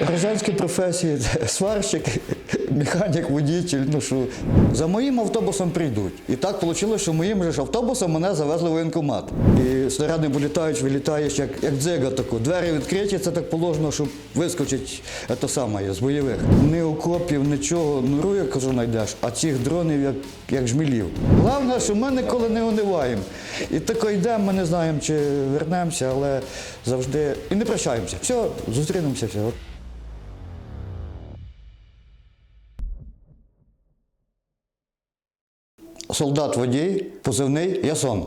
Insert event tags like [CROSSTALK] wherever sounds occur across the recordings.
Гражданські професії, [LAUGHS] сварщик, механік, водитель. Ну що за моїм автобусом прийдуть. І так вийшло, що моїм же ж автобусом мене завезли в воєнкомат. І снаряди вилітають, вилітаєш, як, як дзига таку. Двері відкриті, це так положено, щоб вискочить це саме з бойових. Ні окопів, нічого, нуру, як кажу, знайдеш, а цих дронів як, як жмілів. Головне, що ми ніколи не униваємо. І тако йдемо, ми не знаємо, чи вернемося, але завжди. І не прощаємося. Все, зустрінемося. Все. Солдат водій, позивний Ясон.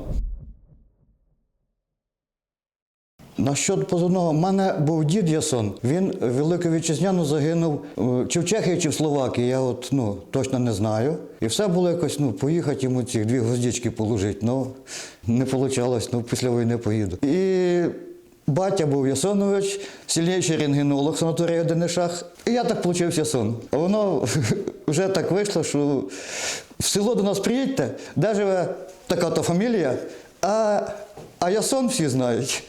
Насчет позивного, в мене був дід Ясон. Він Великою Вітчизняну загинув е, чи в Чехії, чи в Словакії. Я от ну точно не знаю. І все було якось, ну, поїхати йому ці дві гвоздички положити. Ну, не вийшло, ну після війни поїду. І батя був Ясонович, сильніший рентгенолог санаторія Денишах. І я так получився сон. А воно [LAUGHS] вже так вийшло, що в село до нас приїдьте, де живе така-то фамілія, а, а Ясон всі знають.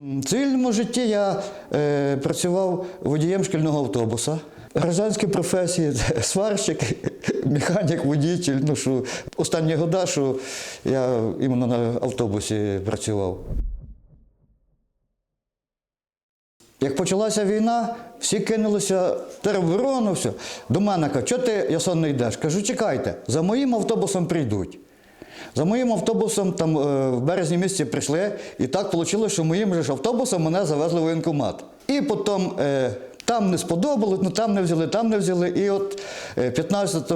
В цивільному житті я е, працював водієм шкільного автобуса. Гражданські професії, сварщик, механік, водитель. Ну, що останні года, що я іменно на автобусі працював. Як почалася війна, всі кинулися тероборону, все. До мене кажуть, чого ти Ясон не йдеш? Кажу, чекайте, за моїм автобусом прийдуть. За моїм автобусом там е, в березні місяці прийшли, і так вийшло, що моїм же ж автобусом мене завезли в воєнкомат. І потім е, там не сподобалось, ну там не взяли, там не взяли. І от е, 15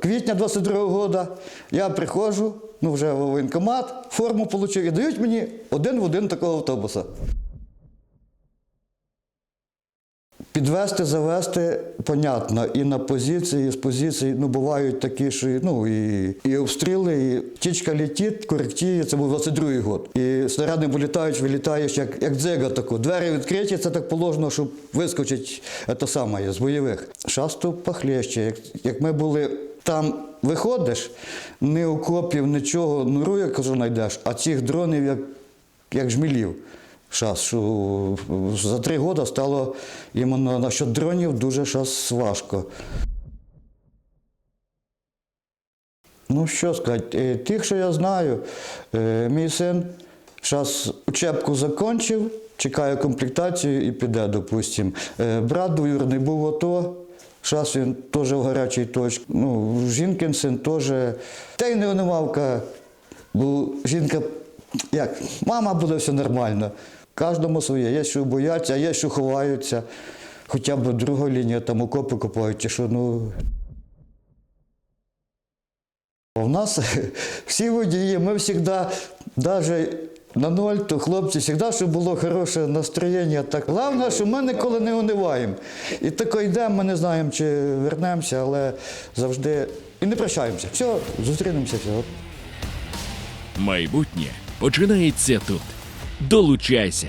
квітня 22-го року я приходжу, ну вже в воєнкомат, форму отримав і дають мені один в один такого автобуса. Підвести, завести, понятно, і на позиції, і з позиції, ну, бувають такі, що ну, і, і обстріли, і птічка летить, коректіє, це був 22-й год. І снаряди вилітають, вилітаєш, як, як дзига таку. Двері відкриті, це так положено, щоб вискочить це саме з бойових. Шасту похлеще. Як, як ми були там, виходиш, ні окопів, нічого, нуру, як кажу, знайдеш, а цих дронів як, як жмілів. Що за три роки стало іменно насчет дронів дуже шас важко. Ну, що сказати, е, тих, що я знаю, е, мій син зараз учебку закінчив, чекає комплектацію і піде, допустимо. Е, Брат двоюродний був в АТО, зараз він теж в гарячій точці. Ну, жінкин син теж. Та й не унивавка, бо жінка, як, мама буде все нормально. Кожному своє. Є, що бояться, є, що ховаються. Хоча б друга лінія, там окопи копають, чи що, ну. У нас [LAUGHS] всі водії, ми завжди, навіть на ноль, то хлопці, завжди, щоб було хороше настроєння. Так. Головне, що ми ніколи не униваємо. І тако йдемо, ми не знаємо, чи вернемося, але завжди. І не прощаємося. Все, зустрінемося. Все. Майбутнє починається тут. Долучайся.